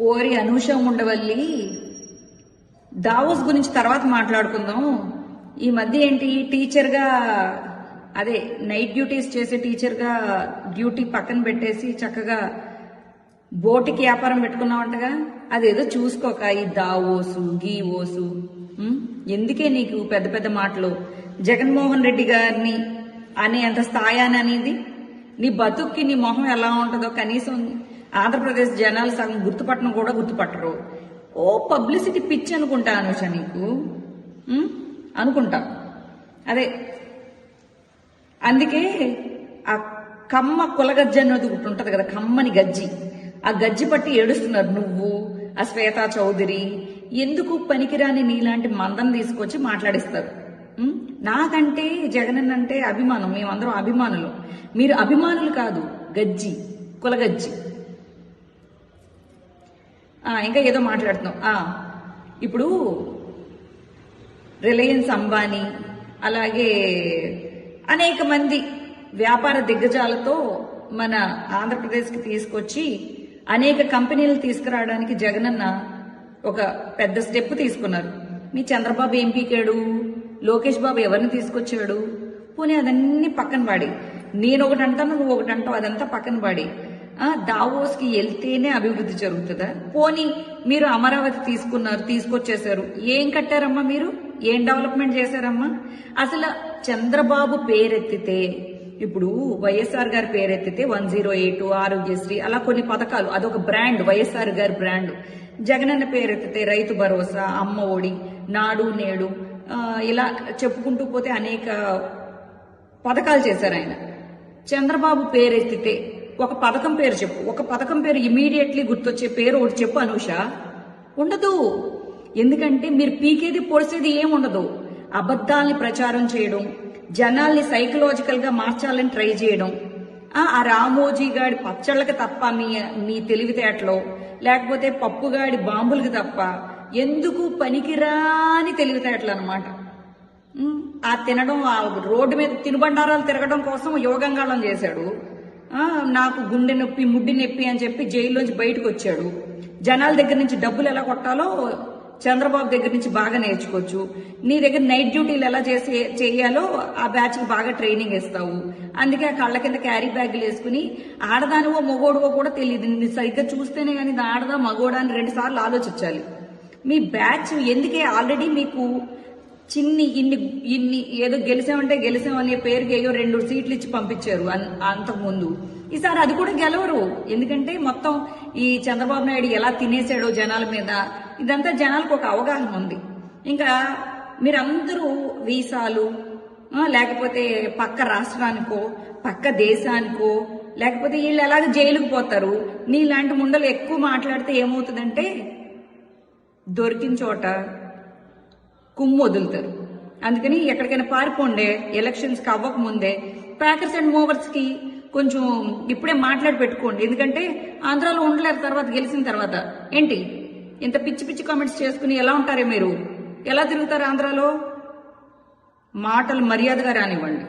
ఓరి అనూష ఉండవల్లి. దావోస్ గురించి తర్వాత మాట్లాడుకుందాం. ఈ మధ్య ఏంటి టీచర్గా అదే నైట్ డ్యూటీస్ చేసే టీచర్గా డ్యూటీ పక్కన పెట్టేసి చక్కగా బోటికి వ్యాపారం పెట్టుకున్నావంటగా అదేదో చూసుకోక ఈ దావోసు గీవోసు. ఓసు ఎందుకే నీకు పెద్ద పెద్ద మాటలు? జగన్మోహన్ రెడ్డి గారిని అనే అంత స్థాయి అని అనేది? నీ బతుక్కి నీ మొహం ఎలా ఉంటుందో కనీసం ఆంధ్రప్రదేశ్ జనాలు సగం గుర్తుపట్టడం కూడా గుర్తుపట్టరు. ఓ పబ్లిసిటీ పిచ్చి అనుకుంటా అనుష నీకు? అనుకుంటా. అదే. అందుకే ఆ కమ్మ కులగజ్జి అన్నది ఒకటి ఉంటుంది కదా కమ్మని గజ్జి. ఆ గజ్జి పట్టి ఏడుస్తున్నారు నువ్వు ఆ శ్వేతా చౌదరి. ఎందుకు పనికిరాని నీలాంటి మందం తీసుకొచ్చి మాట్లాడిస్తారు? నాకంటే జగన్ అంటే అభిమానం. మేమందరం అభిమానులు. మీరు అభిమానులు కాదు గజ్జి కులగజ్జి. ఇంకా ఏదో మాట్లాడుతున్నాం ఇప్పుడు రిలయన్స్ అంబానీ అలాగే అనేక మంది వ్యాపార దిగ్గజాలతో మన ఆంధ్రప్రదేశ్కి తీసుకొచ్చి అనేక కంపెనీలు తీసుకురావడానికి జగనన్న ఒక పెద్ద స్టెప్ తీసుకున్నారు. మీ చంద్రబాబు ఏం పీకాడు? లోకేష్ బాబు ఎవరిని తీసుకొచ్చాడు? పోనీ అదన్నీ పక్కన పాడి. నేను ఒకటి అంటాను నువ్వు ఒకటి అంటావు అదంతా పక్కన పాడి. దావోస్కి వెళ్తేనే అభివృద్ధి జరుగుతుందా? పోనీ మీరు అమరావతి తీసుకున్నారు తీసుకొచ్చేసారు ఏం కట్టారమ్మా మీరు? ఏం డెవలప్మెంట్ చేశారమ్మా? అసలు చంద్రబాబు పేరెత్తితే ఇప్పుడు వైఎస్ఆర్ గారి పేరెత్తితే వన్ జీరో ఎయిట్ ఆరోగ్యశ్రీ అలా కొన్ని పథకాలు. అదొక బ్రాండ్ వైఎస్ఆర్ గారి బ్రాండ్. జగనన్న పేరెత్తితే రైతు భరోసా అమ్మ ఒడి నాడు నేడు ఇలా చెప్పుకుంటూ పోతే అనేక పథకాలు చేశారు ఆయన. చంద్రబాబు పేరెత్తితే ఒక పథకం పేరు చెప్పు. ఒక పథకం పేరు ఇమీడియట్లీ గుర్తొచ్చే పేరు ఒకటి చెప్పు అనూష. ఉండదు. ఎందుకంటే మీరు పీకేది పొడిసేది ఏం ఉండదు. అబద్ధాల్ని ప్రచారం చేయడం జనాల్ని సైకలాజికల్గా మార్చాలని ట్రై చేయడం. ఆ రామోజీ గాడి పచ్చళ్ళకి తప్ప మీ మీ తెలివితేటలో లేకపోతే పప్పుగాడి బాంబులకి తప్ప ఎందుకు పనికిరాని తెలివితేటలు అనమాట ఆ తినడం ఆ రోడ్డు మీద తినుబండారాలు తిరగడం కోసం యోగంగాళం చేశాడు. నాకు గుండె నొప్పి ముడ్డి నొప్పి అని చెప్పి జైల్లోంచి బయటకు వచ్చాడు. జనాల దగ్గర నుంచి డబ్బులు ఎలా కొట్టాలో చంద్రబాబు దగ్గర నుంచి బాగా నేర్చుకోవచ్చు. నీ దగ్గర నైట్ డ్యూటీలు ఎలా చేసే చేయాలో ఆ బ్యాచ్కి బాగా ట్రైనింగ్ ఇస్తావు. అందుకే ఆ కళ్ళ కింద క్యారీ బ్యాగులు వేసుకుని ఆడదానివో మగోడువో కూడా తెలియదు నిన్ను సరిగ్గా చూస్తేనే కానీ ఆడదా మగోడా అని రెండు సార్లు ఆలోచించాలి. మీ బ్యాచ్ ఎందుకే ఆల్రెడీ మీకు చిన్ని ఇన్ని ఇన్ని ఏదో గెలిసామంటే గెలిసాం అనే పేరుకి ఏదో రెండు సీట్లు ఇచ్చి పంపించారు అంతకు ముందు ఈసారి అది కూడా గెలవరు. ఎందుకంటే మొత్తం ఈ చంద్రబాబు నాయుడు ఎలా తినేసాడో జనాల మీద ఇదంతా జనాలకు ఒక అవగాహన ఉంది. ఇంకా మీరందరూ వీసాలు లేకపోతే పక్క రాష్ట్రానికో పక్క దేశానికో లేకపోతే వీళ్ళు ఎలాగ జైలుకు పోతారు నీలాంటి ముండలు ఎక్కువ మాట్లాడితే ఏమవుతుందంటే దొరికిన చోట కుమ్ము వదులుతారు. అందుకని ఎక్కడికైనా పారిపోండే ఎలక్షన్స్కి అవ్వకముందే అవ్వక ముందే ప్యాకర్స్ అండ్ మూవర్స్కి కొంచెం ఇప్పుడే మాట్లాడి పెట్టుకోండి. ఎందుకంటే ఆంధ్రాలో ఉండలేరు తర్వాత గెలిచిన తర్వాత. ఏంటి? ఇంత పిచ్చి పిచ్చి కామెంట్స్ చేసుకుని ఎలా ఉంటారే మీరు? ఎలా తిరుగుతారు ఆంధ్రాలో? మాటలు మర్యాదగా రానివ్వండి.